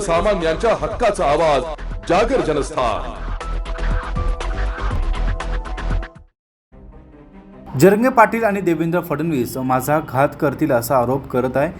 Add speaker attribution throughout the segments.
Speaker 1: सर्वसामान्यांच्या हक्काचा आवाज जागर जनस्थान.
Speaker 2: जरंगे पाटील आणि देवेंद्र फडणवीस माझा घात करतील असा आरोप करत आहे.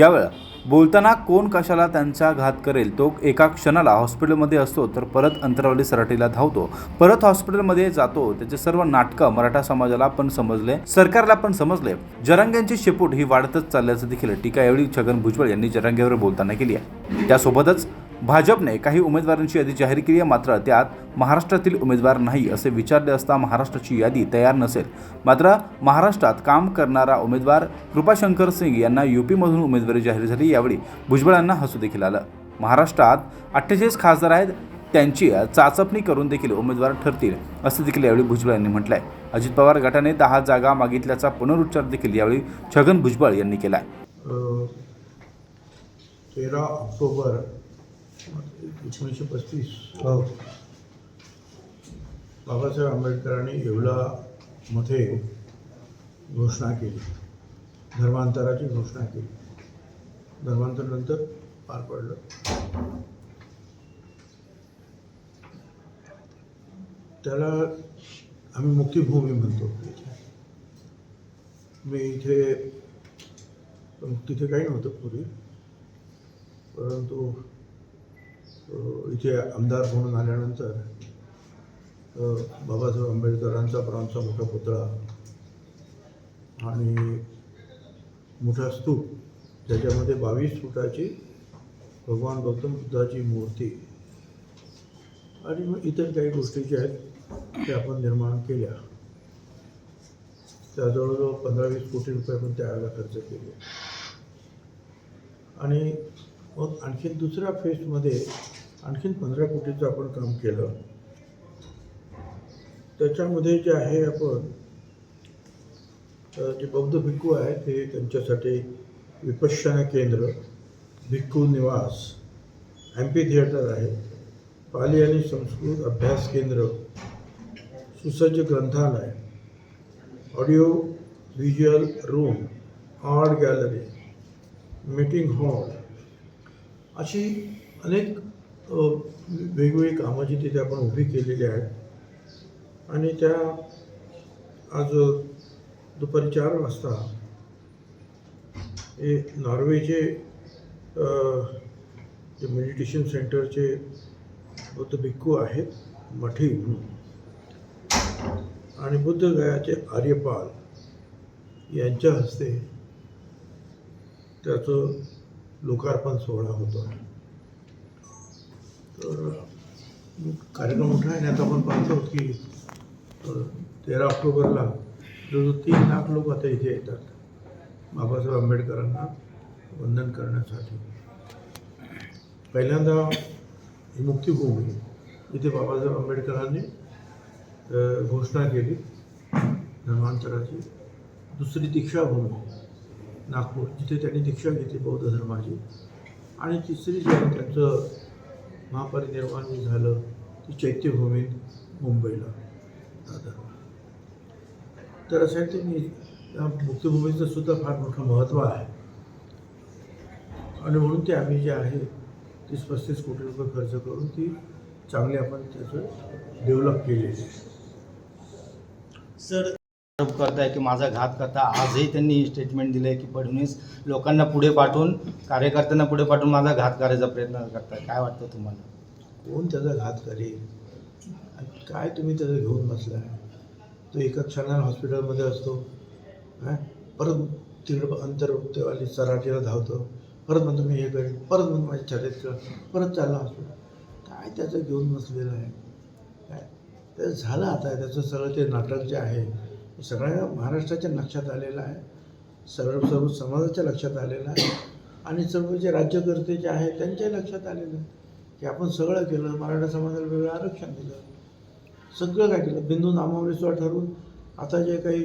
Speaker 2: यावेळा बोलताना कोण कशाला त्यांचा घात करेल? तो एका क्षणाला हॉस्पिटलमध्ये असतो तर परत अंतरावली सराटीला धावतो. परत हॉस्पिटलमध्ये जातो. त्याचे सर्व नाटकं मराठा समाजाला पण समजले सरकारला पण समजले. जरांग्यांची शेपूट ही वाढतच चालल्याचं देखील टीका यावेळी छगन भुजबळ यांनी जरांगेवर बोलताना केली आहे. त्यासोबतच भाजपने काही उमेदवारांची यादी जाहीर केली आहे मात्र त्यात महाराष्ट्रातील उमेदवार नाही असे विचारले असता महाराष्ट्राची यादी तयार नसेल. मात्र महाराष्ट्रात काम करणारा उमेदवार कृपाशंकर सिंग यांना युपीमधून उमेदवारी जाहीर झाली यावेळी भुजबळांना हसू देखील आलं. महाराष्ट्रात अठ्ठेचाळीस खासदार आहेत त्यांची चाचपणी करून देखील उमेदवार ठरतील असं देखील यावेळी भुजबळ यांनी म्हटलं आहे अजित पवार गटाने दहा जागा मागितल्याचा पुनरुच्चार देखील यावेळी छगन भुजबळ यांनी केला आहे
Speaker 3: तेरा ऑक्टोबर एकोणीसशे पस्तीस. बाबासाहेब आंबेडकरांनी येवलामध्ये घोषणा केली. धर्मांतराची घोषणा केली. धर्मांतर नंतर पार पडलं. त्याला आम्ही मुक्तिभूमी म्हणतो. मी इथे तिथे काही नव्हतं पूर्वी. परंतु इथे आमदार म्हणून आल्यानंतर बाबासाहेब आंबेडकरांचा प्रांचा मोठा पुतळा आणि मोठा स्तूप ज्याच्यामध्ये बावीस फुटाची भगवान गौतम बुद्धाची मूर्ती आणि मग इतर काही गोष्टी ज्या आहेत त्या आपण निर्माण केल्या. त्या जवळजवळ पंधरा वीस कोटी रुपये पण त्यावेळेला खर्च केले. आणि मग आणखीन दुसऱ्या फेजमध्ये आणखीन पंधरा कोटीचं आपण काम केलं त्याच्यामध्ये जे आहे आपण जे बौद्ध भिक्खू आहेत ते त्यांच्यासाठी विपश्यना केंद्र भिक्खू निवास ॲम्पी थिएटर आहे पाली आणि संस्कृत अभ्यास केंद्र सुसज्ज ग्रंथालय audio visual room art gallery meeting hall अशी अनेक वेगवेगळी कामं जी तिथे आपण उभी केलेली आहेत. आणि त्या आज दुपारी चार वाजता हे नॉर्वेचे जे मेडिटेशन सेंटरचे बुद्ध भिक्खू आहेत मठी म्हणून आणि बुद्धगयाचे आर्यपाल यांच्या हस्ते त्याचं लोकार्पण सोहळा होतो. कार्यक्रम मोठा आहे आणि आता आपण पाहतो की तेरा ऑक्टोबरला जवळजवळ तीन लाख लोक आता इथे येतात बाबासाहेब आंबेडकरांना वंदन करण्यासाठी. पहिल्यांदा ही मुक्तिभूमी इथे बाबासाहेब आंबेडकरांनी घोषणा केली धर्मांतराची. दुसरी दीक्षाभूमी नागपूर जिथे त्यांनी दीक्षा घेतली बौद्ध धर्माची. आणि तिसरी जी आहे त्यांचं महापरिनिर्वाण मी झालं ती चैत्यभूमी मुंबईला. दादर तर असं आहे मी या मुक्तभूमीचं सुद्धा फार मोठं महत्त्व आहे. आणि म्हणून ते आम्ही जे आहे तीस पस्तीस कोटी रुपये खर्च करून ती चांगली आपण त्याचं डेव्हलप केलेली आहे.
Speaker 4: सर आरोप करताय की माझा घात करता आजही त्यांनी स्टेटमेंट दिलं आहे की फडणवीस लोकांना पुढे पाठवून कार्यकर्त्यांना पुढे पाठवून माझा घात करायचा प्रयत्न करताय. काय वाटतं तुम्हाला?
Speaker 3: कोण त्याचा घात करेल? काय तुम्ही त्याचं घेऊन बसलाय? तो एका क्षणाला हॉस्पिटलमध्ये असतो काय परत तिकडं अंतर्वाली सराठीला धावतो परत म्हणतो मी हे करेन परत म्हणतो माझ्या छातीत कर परत चालला हॉस्पिटल. काय त्याचं घेऊन बसलेलं आहे? काय? ते झालं आता त्याचं सगळं ते नाटक जे आहे सगळ्या महाराष्ट्राच्या लक्षात आलेलं आहे. सर्व सर्व समाजाच्या लक्षात आलेलं आहे. आणि सर्व जे राज्यकर्ते जे आहेत त्यांच्याही लक्षात आलेलं आहे. की आपण सगळं केलं मराठा समाजाला वेगळं आरक्षण दिलं. सगळं काय केलं? बिंदू नामावलीसुद्धा ठरवून आता जे काही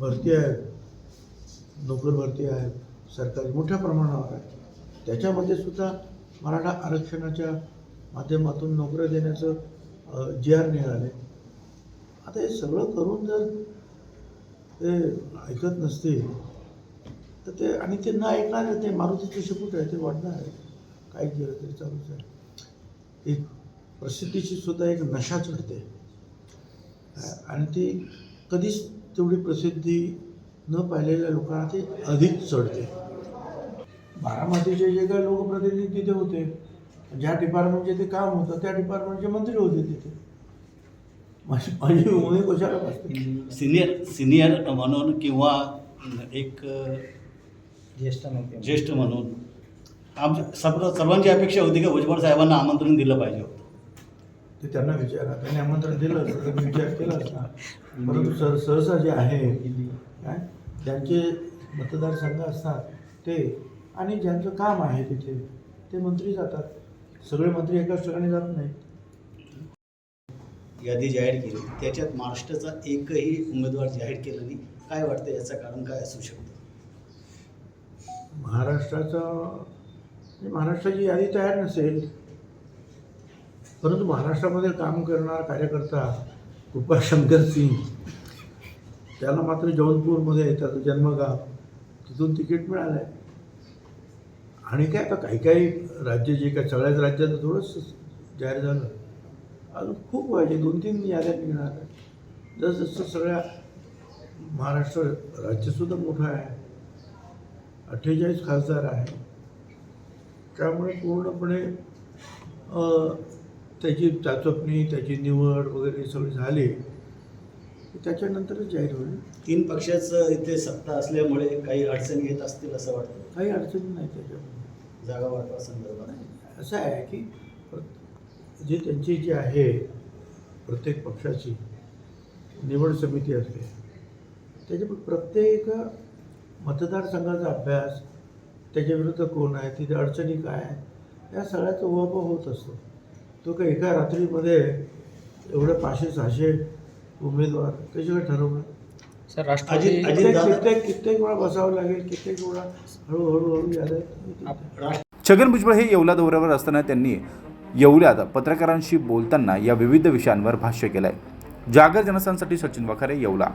Speaker 3: भरती आहेत नोकर भरती आहेत सरकारी मोठ्या प्रमाणावर आहे त्याच्यामध्ये सुद्धा मराठा आरक्षणाच्या माध्यमातून नोकऱ्या देण्याचं जी आर निघाले आता हे सगळं करून जर ते ऐकत नसतील तर ते आणि ते न ऐकणार ते मारुतीचे शेपूट आहे? ते वाढणार आहे. काय केलं तरी चालूच आहे एक प्रसिद्धीची सुद्धा एक नशा चढते आणि ती कधीच तेवढी प्रसिद्धी न पाहिलेल्या लोकांना ती अधिक चढते. बारामतीचे जे काही लोकप्रतिनिधी तिथे होते ज्या डिपार्टमेंटचे ते काम होतं त्या डिपार्टमेंटचे मंत्री होते तिथे. माझी माझी उमेद कशाला
Speaker 5: सिनियर सिनियर म्हणून किंवा एक
Speaker 4: ज्येष्ठ
Speaker 5: ज्येष्ठ म्हणून. आमच्या सर्व सर्वांची अपेक्षा होती की भुजबळ साहेबांना आमंत्रण दिलं पाहिजे होतं.
Speaker 3: ते त्यांना विचारा. त्यांनी आमंत्रण दिलं असतं मी विचार केला असता परंतु सर सहसा जे आहे काय? ज्यांचे मतदारसंघ असतात ते आणि ज्यांचं काम आहे तिथे ते मंत्री जातात. सगळे मंत्री एकाच ठिकाणी जात नाहीत.
Speaker 5: यादी जाहीर केली. त्याच्यात महाराष्ट्राचा एकही उमेदवार जाहीर केला नाही. काय वाटतं याचं कारण काय असू शकतं?
Speaker 3: महाराष्ट्राचं म्हणजे महाराष्ट्राची यादी तयार नसेल परंतु महाराष्ट्रामध्ये काम करणारा कार्यकर्ता कृपा शंकर सिंग त्याला मात्र जौनपूरमध्ये त्याचं जन्मगाव तिथून तिकीट मिळालं आहे आणि काय आता काही काही राज्य जे काय सगळ्याच राज्याचं थोडंसं जाहीर झालं. अजून खूप व्हायचे दोन तीन याद्या निघणार आहेत. जसं सगळ्या महाराष्ट्र राज्यसुद्धा मोठं आहे. अठ्ठेचाळीस खासदार आहे. त्यामुळे पूर्णपणे त्याची चाचपणी त्याची निवड वगैरे सगळी झाली. त्याच्यानंतरच जाहीर होईल.
Speaker 5: तीन पक्षाचं इथे सत्ता असल्यामुळे काही अडचणी येत असतील असं वाटतं?
Speaker 3: काही अडचणी नाही त्याच्यामध्ये.
Speaker 5: जागा वाटवा संदर्भात
Speaker 3: असं आहे की जी त्यांची जी आहे प्रत्येक पक्षाची निवड समिती असते त्याच्या प्रत्येक मतदारसंघाचा अभ्यास त्याच्याविरुद्ध कोण आहे तिथे अडचणी काय आहे या सगळ्याचा उहापोह होत असतो. तो काही एका रात्रीमध्ये एवढे पाचशे सहाशे उमेदवार काय ठरवणार?
Speaker 6: सर राष्ट्रवादी
Speaker 3: कित्येक वेळा बसावं लागेल कित्येक वेळा हळूहळू हळू
Speaker 2: छगन भुजबळ हे येवला दौऱ्यावर असताना त्यांनी येवल्यात पत्रकारांशी बोलताना या विविध विषयांवर भाष्य केलं आहे जागर जनसांसाठी सचिन वखारे येवला.